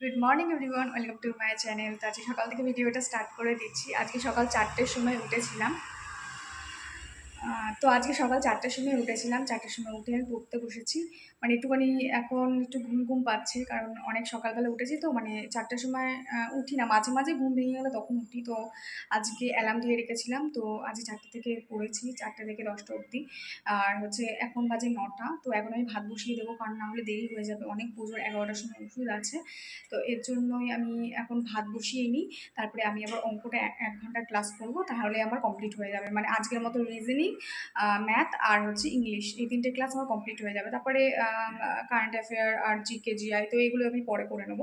Good morning everyone welcome to my channel তো আজকে সকাল থেকে ভিডিওটা স্টার্ট করে দিচ্ছি। আজকে সকাল চারটের সময় উঠেছিলাম। তো আজকে সকাল চারটের সময় উঠেছিলাম। চারটের সময় উঠে আমি পড়তে বসেছি। মানে একটুখানি এখন একটু ঘুম ঘুম পাচ্ছে, কারণ অনেক সকালবেলা উঠেছি তো মানে চারটের সময় উঠি না। মাঝে মাঝে ঘুম ভেঙে গেলে তখন উঠি। তো আজকে অ্যালার্ম দিয়ে রেখেছিলাম, তো আজকে চারটে থেকে পড়েছি, চারটে থেকে দশটা অবধি। আর হচ্ছে এখন বাজে নটা, তো এখন আমি ভাত বসিয়ে দেবো, কারণ না হলে দেরি হয়ে যাবে। অনেক পুজোর এগারোটার সময় ওষুধ আছে, তো এর জন্যই আমি এখন ভাত বসিয়ে নিই। তারপরে আমি আবার অঙ্কটা এক ঘণ্টা ক্লাস করব, তাহলে আমার কমপ্লিট হয়ে যাবে। মানে আজকের মতো রিজনিং ম্যাথ আর হচ্ছে ইংলিশ এই তিনটে ক্লাস আমার কমপ্লিট হয়ে যাবে। তারপরে কারেন্ট অ্যাফেয়ার আর জি কে জিআই তো এগুলো আমি পরে করে নেব।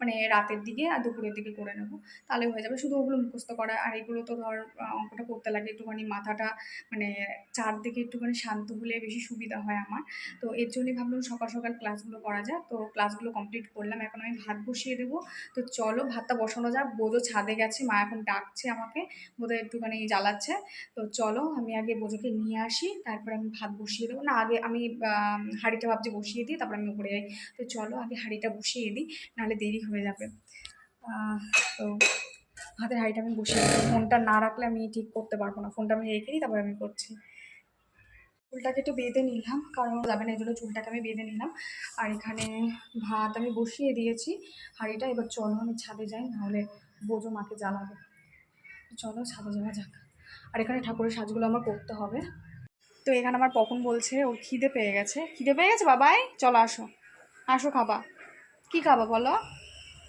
মানে রাতের দিকে আর দুপুরের দিকে করে নেব। তাহলে হয়ে যাবে। শুধু ওগুলো মুখস্থ করা। আর এগুলো তো ধর অঙ্কটা করতে লাগে। একটুখানি মাথাটা মানে চারদিকে একটুখানি শান্ত হলে বেশি সুবিধা হয় আমার। তো এর জন্যই ভাবলাম সকাল সকাল ক্লাসগুলো করা যায় তো ক্লাসগুলো কমপ্লিট করলাম। এখন আমি ভাত বসিয়ে দেবো। তো চলো ভাতটা বসানো যাক। বোঝো ছাদে গেছে। মা এখন ডাকছে আমাকে। বোধহয় একটুখানি জ্বালাচ্ছে। তো চলো আমি আগে বোঝোকে নিয়ে আসি। তারপরে আমি ভাত বসিয়ে দেবো। না, আগে আমি হাঁড়িটা ভাবছি বসিয়ে দিই। তারপরে আমি উপরে যাই। তো চলো আগে হাঁড়িটা বসিয়ে দিই। নাহলে দেরি হয়ে যাবে। তো হাতের হাঁড়িটা আমি বসিয়ে ফোনটা না রাখলে আমি ঠিক করতে পারব না। ফোনটা আমি রেখে দিই, তারপরে আমি করছি। চুলটাকে একটু বেঁধে নিলাম, কারণ যাবে না, এই জন্য চুলটাকে আমি বেঁধে নিলাম। আর এখানে ভাত আমি বসিয়ে দিয়েছি। হাঁড়িটা এবার চলো, আমি ছাদে যাই, নাহলে বোঝো মাকে জ্বালাবে। চলো, ছাদে যাওয়া যাক। আর এখানে ঠাকুরের সাজগুলো আমার করতে হবে। তো এখানে আমার পখন বলছে, ওর খিদে পেয়ে গেছে। খিদে পেয়ে গেছে, বাবাই? চলো, আসো। আসো, খাবা। কি খাবা বলো?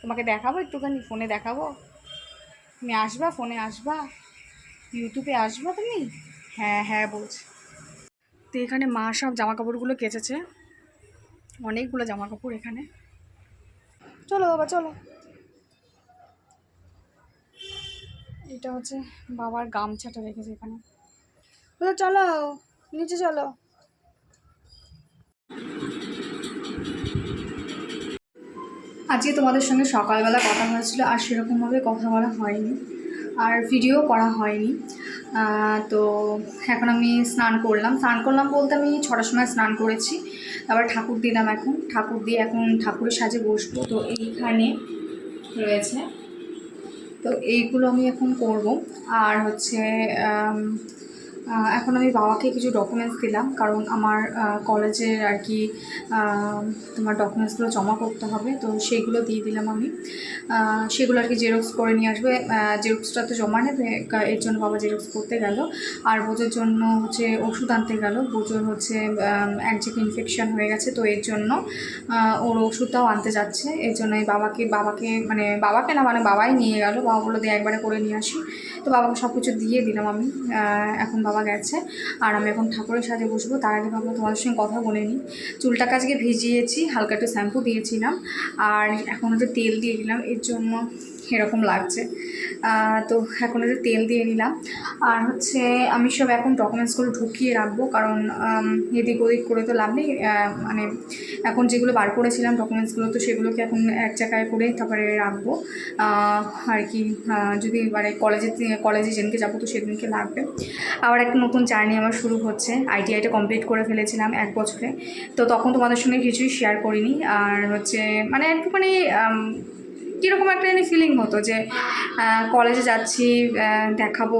তোমাকে দেখাবো, একটুখানি ফোনে দেখাবো। তুমি আসবা, ফোনে আসবা। ইউটিউবে আসবা তুমি? হ্যাঁ হ্যাঁ বলছি। তো এখানে মা সব জামা কাপড়গুলো কেচেছে। অনেকগুলো জামা কাপড় এখানে। চলো বাবা, চলো। এটা হচ্ছে বাবার গামছাটা রেখেছে এখানে। চলো, নিচে চলো। আজকে তোমাদের সঙ্গে সকালবেলা কথা হয়েছিল আর সেরকমভাবে কথা বলা হয়নি আর ভিডিও করা হয়নি। তো এখন আমি স্নান করলাম। স্নান করলাম বলতে আমি ছটার সময় স্নান করেছি। তারপর ঠাকুর দিলাম এখন। ঠাকুর দিয়ে এখন ঠাকুরের সাজে বসবো। তো এইখানে রয়েছে। তো এইগুলো আমি এখন করব। আর হচ্ছে এখন আমি বাবাকে কিছু ডকুমেন্টস দিলাম, কারণ আমার কলেজের আর কি তোমার ডকুমেন্টসগুলো জমা করতে হবে, তো সেইগুলো দিয়ে দিলাম আমি। সেগুলো আর কি জেরক্স করে নিয়ে আসবে। জেরক্সটা তো জমা নেবে এর জন্য বাবা জেরক্স করতে গেল। আর বোঝোর জন্য হচ্ছে ওষুধ আনতে গেল। বোঝোর হচ্ছে এক জায়গায় ইনফেকশন হয়ে গেছে, তো এর জন্য ওর ওষুধটাও আনতে যাচ্ছে। এর জন্য বাবাকে বাবাকে মানে বাবাকে না মানে বাবাই নিয়ে গেল। বাবা বলল দিয়ে একবারে করে নিয়ে আসি। তো বাবাকে সব কিছু দিয়ে দিলাম আমি। এখন বাবা গেছে। আর আমি এখন ঠাকুরের সাথে বসবো। তার আগে ভাবলাম তোমাদের সঙ্গে কথা বলে নিই। চুলটাকে আজকে ভিজিয়েছি, হালকা একটু শ্যাম্পু দিয়েছিলাম। আর এখন একটু তেল দিয়ে দিলাম। এর জন্য এরকম লাগছে। তো এখন একটু তেল দিয়ে নিলাম। আর হচ্ছে আমি সব এখন ডকুমেন্টসগুলো ঢুকিয়ে রাখব, কারণ এদিক ওদিক করে তো লাভ নেই। মানে এখন যেগুলো বার করেছিলাম ডকুমেন্টসগুলো তো সেগুলোকে এখন এক জায়গায় করে তারপরে রাখব। আর কি যদি মানে কলেজে কলেজে যেদিনকে যাব তো সেদিনকে লাগবে। আবার একটা নতুন জার্নি আমার শুরু হচ্ছে। আইটিআইটা কমপ্লিট করে ফেলেছিলাম এক বছরে। তো তখন তোমাদের সঙ্গে কিছুই শেয়ার করিনি। আর হচ্ছে মানে একটুখানি কীরকম একটা জানি ফিলিং হতো যে কলেজে যাচ্ছি দেখাবো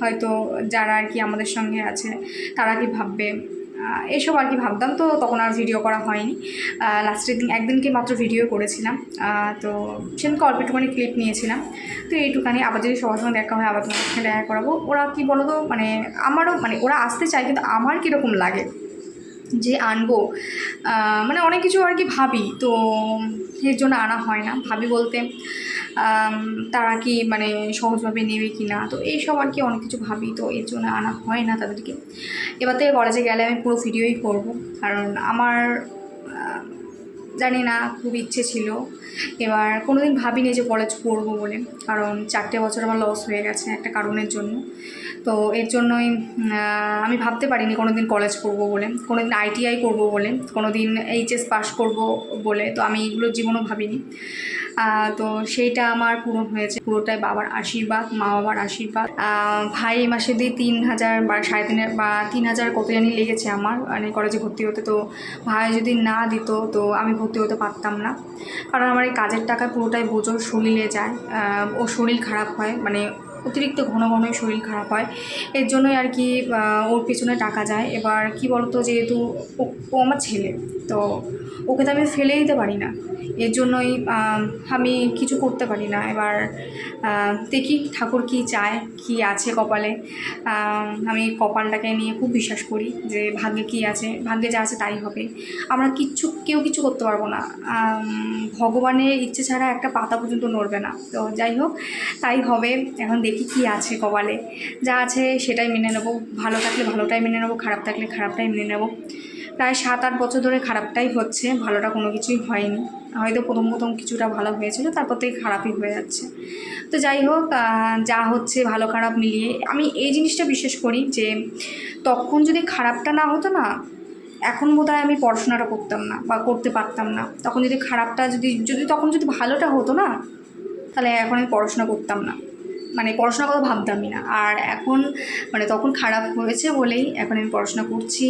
হয়তো যারা আর কি আমাদের সঙ্গে আছে, তারা কি ভাববে? এসব আর কি ভাবতাম তো, তখন আর ভিডিও করা হয়নি। লাস্টের দিন একদিনকে মাত্র ভিডিও করেছিলাম। তো সেদিনকে অল্প একটুখানি ক্লিপ নিয়েছিলাম। তো এইটুখানি আবার যদি সবার সঙ্গে দেখা হয়, আবার তোমার সাথে দেখা করাবো। ওরা কি বলো তো মানে আমারও মানে ওরা আসতে চায়, কিন্তু আমার কীরকম লাগে? যে আনব মানে অনেক কিছু আর কি ভাবি, তো এর জন্য আনা হয় না। ভাবি বলতে তারা কি মানে সহজভাবে নেবে কি না? তো এইসব আর কি অনেক কিছু ভাবি, তো এর জন্য আনা হয় না তাদেরকে। এবার থেকে কলেজে গেলে আমি পুরো ভিডিওই করব, কারণ আমার জানি না, খুব ইচ্ছে ছিল। এবার কোনো দিন ভাবিনি যে কলেজ পড়ব বলে। কারণ চারটে বছর আমার লস হয়ে গেছে একটা কারণের জন্য। তো এর জন্যই আমি ভাবতে পারিনি কোনো দিন কলেজ করব বলে কোনো দিন আইটিআই করব বলে কোনো দিন এইচএস পাস করব বলে। তো আমি এগুলো জীবনও ভাবিনি। তো সেইটা আমার পূরণ হয়েছে। পুরোটাই বাবার আশীর্বাদ, মা বাবার আশীর্বাদ। ভাই এই মাসে দিয়ে তিন হাজার বা সাড়ে তিন বা তিন হাজার কত জানি লেগেছে আমার মানে কলেজে ভর্তি হতে। তো ভাই যদি না দিত, তো আমি ভর্তি হতে পারতাম না। কারণ আমার এই কাজের টাকা পুরোটাই বোঝো শরীরে যায় ও শরীর খারাপ হয় মানে অতিরিক্ত ঘন ঘনই শরীর খারাপ হয়। এর জন্যই আর কি ওর পেছনে টাকা যায়। এবার কি বলতো, যেহেতু ও- আমার ছেলে, তো ওকে তো আমি ফেলে দিতে পারি না। এর জন্যই আমি কিছু করতে পারি না। এবার দেখি ঠাকুর কি চায়, কি আছে কপালে। আমি কপালটাকে নিয়ে খুব বিশ্বাস করি যে ভাগ্যে কি আছে, ভাগ্যে যা আছে তাই হবে। আমরা কিচ্ছু, কেউ কিছু করতে পারব না। ভগবানের ইচ্ছে ছাড়া একটা পাতা পর্যন্ত নড়বে না। তো যাই হোক, তাই হবে। এখন দেখি কি আছে কপালে? যা আছে সেটাই মেনে নেব। ভালো থাকলে ভালোটাই মেনে নেব, খারাপ থাকলে খারাপটাই মেনে নেব। প্রায় সাত আট বছর ধরে খারাপটাই হচ্ছে, ভালোটা কোনো কিছুই হয়নি। হয়তো প্রথম প্রথম কিছুটা ভালো হয়েছিল, তারপর থেকে খারাপই হয়ে যাচ্ছে। তো যাই হোক যা হচ্ছে ভালো খারাপ মিলিয়ে, আমি এই জিনিসটা বিশ্বাস করি যে তখন যদি খারাপটা না হতো না, এখন বোধহয় আমি পড়াশোনাটা করতাম না বা করতে পারতাম না। তখন যদি খারাপটা যদি যদি তখন যদি ভালোটা হতো না, তাহলে এখন আমি পড়াশোনা করতাম না। মানে পড়াশোনার কথা ভাবতামই না। আর এখন মানে তখন খারাপ হয়েছে বলেই এখন আমি পড়াশোনা করছি।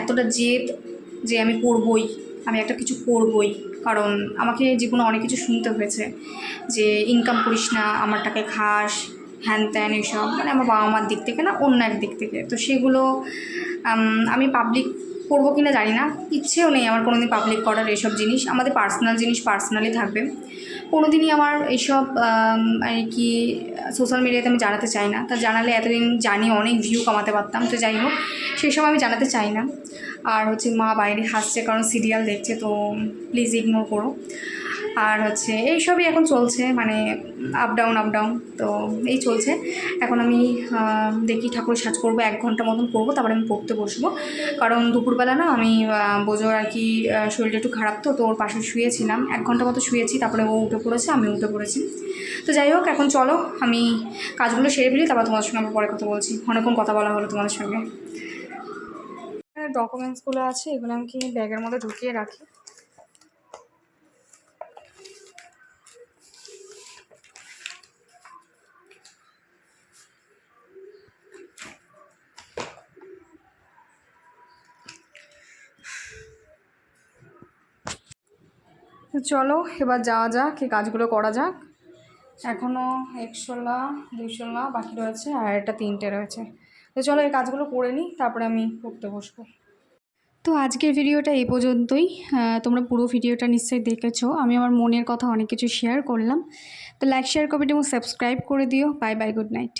এতটা জেদ যে আমি পড়বই, আমি একটা কিছু করবই। কারণ আমাকে জীবনে অনেক কিছু শুনতে হয়েছে যে ইনকাম করিস না, আমার টাকায় খাস, হ্যান ত্যান এসব। মানে আমার বাবা মার দিক থেকে না, অন্য এক দিক থেকে। তো সেগুলো আমি পাবলিক করব কিনা জানি না। ইচ্ছেও নেই আমার কোনোদিন পাবলিক করার এসব জিনিস। আমাদের পার্সোনাল জিনিস পার্সোনালি থাকবে। কোনো দিনই আমার এইসব আর কি সোশ্যাল মিডিয়াতে আমি জানাতে চাই না। তা জানালে এতদিন জানি অনেক ভিউ কমাতে পারতাম। তো যাই হোক, সেই সব আমি জানাতে চাই না। আর হচ্ছে মা বাইরে হাসছে কারণ সিরিয়াল দেখছে, তো প্লিজ ইগনোর করো। আর হচ্ছে এইসবই এখন চলছে মানে আপ ডাউন আপ ডাউন তো এই চলছে। এখন আমি দেখি ঠাকুর সাজ করব, এক ঘণ্টা মতন করব, তারপরে আমি পড়তে বসবো। কারণ দুপুরবেলা না আমি বোঝোর আর কি শরীরটা একটু খারাপ তো তো ওর পাশে শুয়েছিলাম। এক ঘণ্টা মতো শুয়েছি, তারপরে ও উঠে পড়েছে আমি উঠে পড়েছি। তো যাই হোক, এখন চলো, আমি কাজগুলো সেরে ফেলি, তারপর তোমাদের সঙ্গে আবার পরে কথা বলছি। অনেকক্ষণ কথা বলা হলো তোমাদের সঙ্গে। ডকুমেন্টসগুলো আছে, এগুলো আমি কি ব্যাগের মধ্যে ঢুকিয়ে রাখি? তো চলো, এবার যাওয়া যাক, এই কাজগুলো করা যাক। এখনও একশোলা, দুইশোলা বাকি রয়েছে, আর একটা তিনটে রয়েছে। তো চলো, এই কাজগুলো করে নিই, তারপরে আমি পড়তে বসবো। তো আজকের ভিডিওটা এই পর্যন্তই। তোমরা পুরো ভিডিওটা নিশ্চয়ই দেখেছ। আমি আমার মনের কথা অনেক কিছু শেয়ার করলাম। তো লাইক শেয়ার কমেন্ট এবং সাবস্ক্রাইব করে দিও। Bye bye good night